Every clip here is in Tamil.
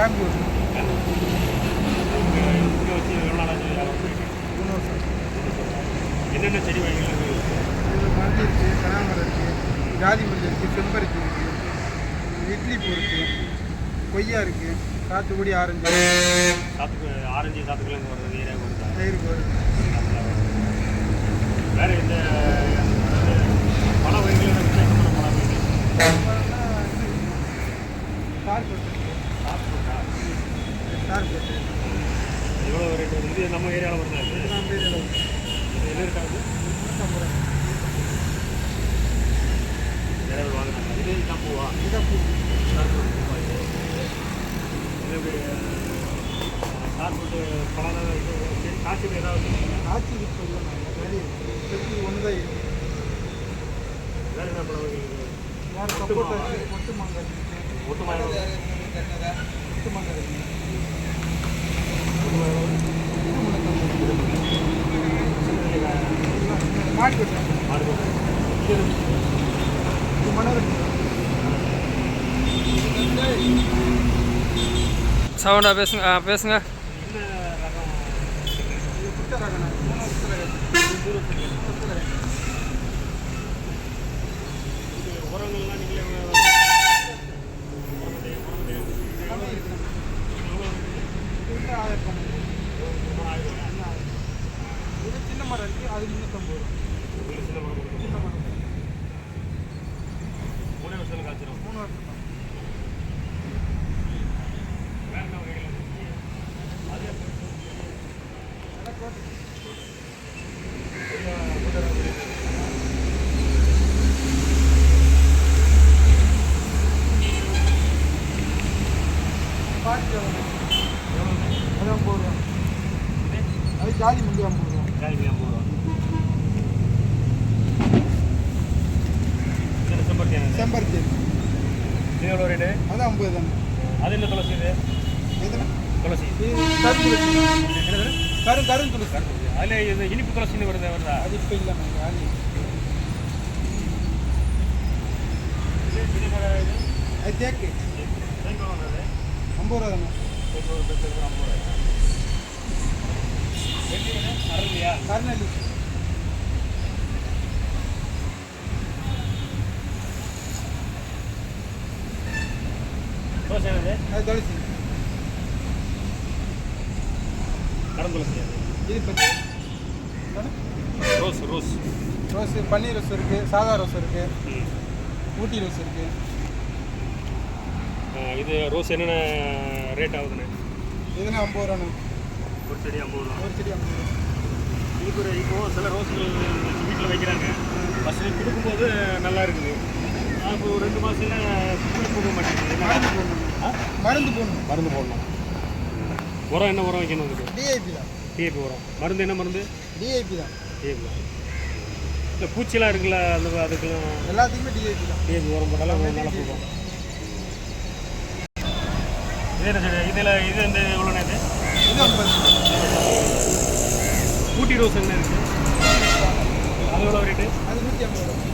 பேங்க் யூஸ் என்னென்ன செடி வகைகள் இருக்குது மருந்து இருக்குது கனாமரம் இருக்குது ஜாதி மல்லி இருக்குது செம்பருத்தி இருக்குது இட்லி பூ இருக்குது கொய்யா இருக்குது சாத்துக்குடி ஆரஞ்சு சாத்துக்கு ஆரஞ்சு சாத்துக்குள்ள வருது ஈரகம் வருது தயிர் வருது வேறு இந்த பல வகைகள் விசேஷமான பல வகைகள் பார்க்கு வருது நம்ம ஏரியாவில் வருதா அப்படியே இதில் இது என்ன இருக்காது நிறைய பேர் வாங்குறாங்க இது இதான் பூவா? இதான் பூ. இது? சாப்பிட்டு பழம் இது காய்ச்சல் ஏதாவது ஆட்சி இப்போ இல்லை செல்வி ஒன்று தான் இருக்குது வேறு என்ன பழ வகைகள் வேறு சப்போட்டா இருக்குது மொட்டு மாங்காய் இருக்குது ஒட்டு மரம் மொட்டு மாங்காய் இருக்குது மாட்டு வெட்டு. மாடு இது மணல் சவுண்டா பேசுங்க ஆ பேசுங்க என்ன ரகம் இது குட்டை ரகண்ணா மூணு வருஷத்துல மூணு வருஷத்துல இது உரங்கள்லாம் நீங்களே உரமட்டை உரமட்டை எல்லாமே இருக்குது சவுண்டா பேசுங்க ஆயிரம் இது சின்ன மரம் இருக்குது அது முந்நூற்றம்பது ரூபா. சின்ன மரம் கொடுக்கணும் சின்ன மரம் மூணே வருஷத்தில் காய்ச்சிரும் மூணு வருஷம் தான் வேறு என்ன வகைகள் அது நல்லா தோட்டம். பெரிய மூட்டை ரகம் இருக்குது. பாட்டி எவ்வளோ? எவ்வளோ அது ஐம்பது ரூபா அது ஜாதி முந்தி ஐம்பது ரூபா காய்கறி ஐம்பது ரூபா இது செம்பருத்தி இது செம்பருத்தி. எவ்வளோ ரேட்டு அது ஐம்பது தானே. அது என்ன துளசி இது? எதுனா? துளசி. இது கருந்துளசி என்னது கரு கருந்துளசி அதில் இது இனிப்பு துளசின்னு வருது வருதா? அது இப்போ வேற இது அது தேக்கு. ஐம்பது ரூபா தானே. ஒரு பெற்று ஐம்பது வெள்ளி என்ன துளசி என்னது அது துளசி கருந்துளசி அது இது பற்றி ரோஸ் ரோஸ். ரோஸ் பன்னீர் ரோஸ் இருக்குது சாதா ரோஸ் இருக்குது ம். ஊட்டி ரோஸ் இருக்குது ஆ, இது ரோஸ் என்னென்ன ரேட் ஆகுதுண்ணே? இதுனா ஐம்பது ரூபாண்ணா. ஒரு செடி ஐம்பது ரூபா. ஒரு செடி ஐம்பது ரூபா. இதுக்கு ஒரு இப்போ சில ரோஸ்கள் வீட்டில் வைக்கிறாங்க. ஃபஸ்ட்டு கொடுக்கும்போது நல்லா இருக்குது. ஒரு ரெண்டு மாதத்துல போக மாட்டேங்குது. மருந்து? போடணும்? மருந்து போடணும் உரம் என்ன உரம் வைக்கணும் அதுக்கு டிஐபி தான். டிஏபி உரம். மருந்து என்ன மருந்து? டிஐபி தான். டிஏபி இல்லை பூச்சிலாம் இருக்குல்ல அந்த அதுக்கெல்லாம் எல்லாத்துக்குமே டிஐபி தான். டிஏபி உரம் போட்டாலும் நல்லா போகும். இதில் இது இது? இது ஐம்பது. ஊட்டி ரோஸ் என்ன இருக்குது அது எவ்வளோ ரேட்டு? அது நூற்றி ஐம்பது ரூபா.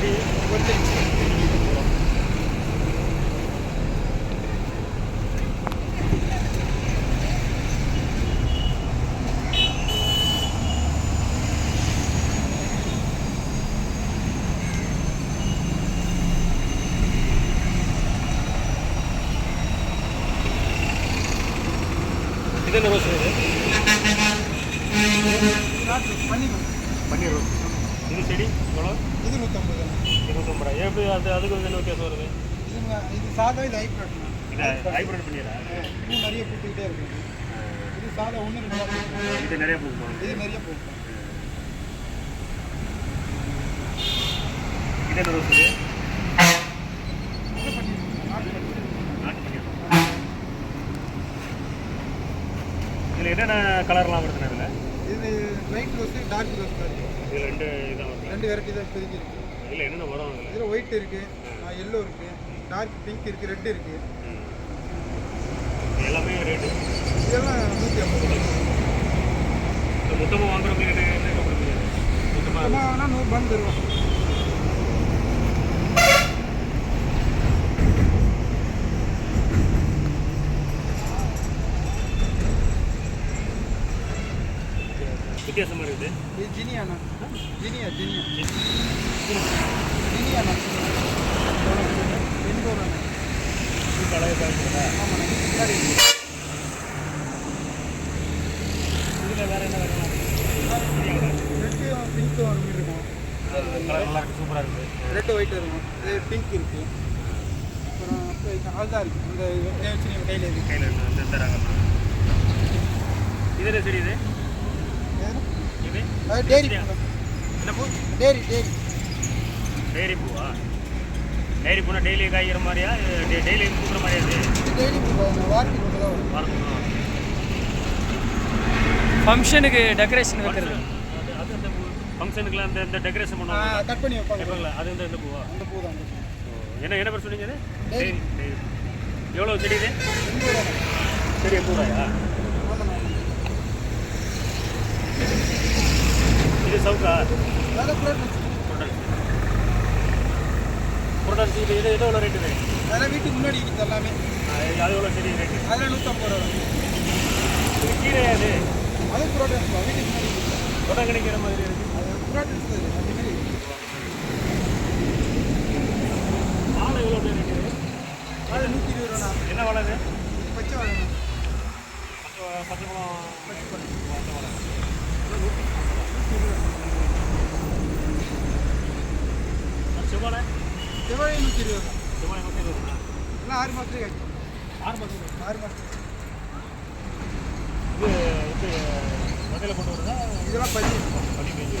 சரி ஒரு செடி இது என்ன ரோஸ் இது இது செடி எவ்வளோ இது நூற்றம்பது தானே இருபத்தொம்பது ரூபா எப்படி அது அதுக்கு வந்து என்ன வித்தியாசம் வருது? இது இது சாதா இது ஹைப்ரிட்ண்ணா இது ஹைப்ரிட் பண்ணிடுறா? பூ நிறைய பூத்துக்கிட்டே இருக்கு. இது சாதா ஒன்று ரெண்டு. இது நிறைய பூக்குமா? இது நிறைய பூக்கும். இது என்ன ரோஸ் இது? இது இதில் என்னென்ன கலர்லாம் வருதுண்ணே இதில்? இது லைட் ரோஸு டார்க் ரோஸ் இருக்குது இதில் ரெண்டு இதாக வருது ரெண்டு வெரைட்டி தான் இப்போதைக்கு இருக்குது இதில் என்னென்ன வரும் அதில் இதில் ஒயிட் இருக்குது எல்லோ இருக்குது டார்க் பிங்க் இருக்குது ரெட் இருக்குது எல்லாமே ரேட்டு இதெல்லாம் நூற்றி ஐம்பது ரூபா இப்போ மொத்தமாக வாங்குறவங்களுக்கு என்ன என்ன மொத்தமாக வாங்கினா நூறுபான்னு தருவோம் வித்தியாசமாக இருக்குது இது ஜினியாண்ணா ஜினியா ஜினியா. இது அழகாக இருக்குதா ஆமாண்ணா முன்னாடி இருக்கு. இதில் வேறு என்ன வேணும் ரெட்டு பிங்க் ஒரு மாதிரி இருக்கும். கலர் நல்லா இருக்குது சூப்பராக இருக்குது ரெட்டு ஒயிட் இருக்கும் இது பிங்க் இருக்கு. அப்புறம் இப்போ அதுதான் இருக்கு இந்த வச்சு நீங்கள் கையில் இருக்கு கையில் இருக்குது தராங்க. இது என்ன செடி இது? இது? பூ என்ன பூ? Dairy dairy. டெய்ரி பூவா? டெய்ரி பூனா டெய்லி காய்க்கிற மாதிரியா? டெய்லி பூக்கிற மாதிரியா இது? டெய்லி பூ வாரத்துக்கு ஃபங்க்ஷனுக்கு டெக்கரேஷன் வைக்கிறது. அது அது அந்த பூ ஃபங்க்ஷனுக்குலாம் அந்த இந்த டெக்கரேஷன் பண்ணுவாங்க. கட் பண்ணி வைப்பாங்க? அது வந்து இந்த பூவா? அந்த பூ தான் என்ன என்ன பேர் சொன்னீங்க. டெய்ரி எவ்வளோ செடி இது? செடி பூராயா பிளேட் வச்சு புரட்டாசி இது இது எவ்வளோ ரேட்டு அதெல்லாம் வீட்டுக்கு முன்னாடி இருக்குது எல்லாமே அது அது எவ்வளோ ரேட்டு அதில் நூற்றம்பது ரூபா இது இது அது. ப்ரோட்டன்ஸ் தான் வீட்டுக்கு முன்னாடி இருக்குது கொடை கிடைக்கிற மாதிரி இருக்கு. அது ப்ரோட்டன்ஸ் அந்த மாதிரி வாழை எவ்வளோ ரேட்டு இது அது நூற்றி இருபது ரூபா என்ன வாழை இது? பச்சை வாழை பச்சை பச்சை பழம். பச்சை பழம். பச்சை வாழை செவ்வாழை செவ்வாழை நூற்றி இருபது ரூபா செவ்வாழை நூற்றி இருபது எல்லாம் ஆறு மாதத்துலேயே காய்க்கும் ஆறு மாதத்துக்கு ஆறு மாதத்துக்கு இது இது வகையில் கொண்டு வருதா இதெல்லாம் பதிவு பனி பெஞ்சு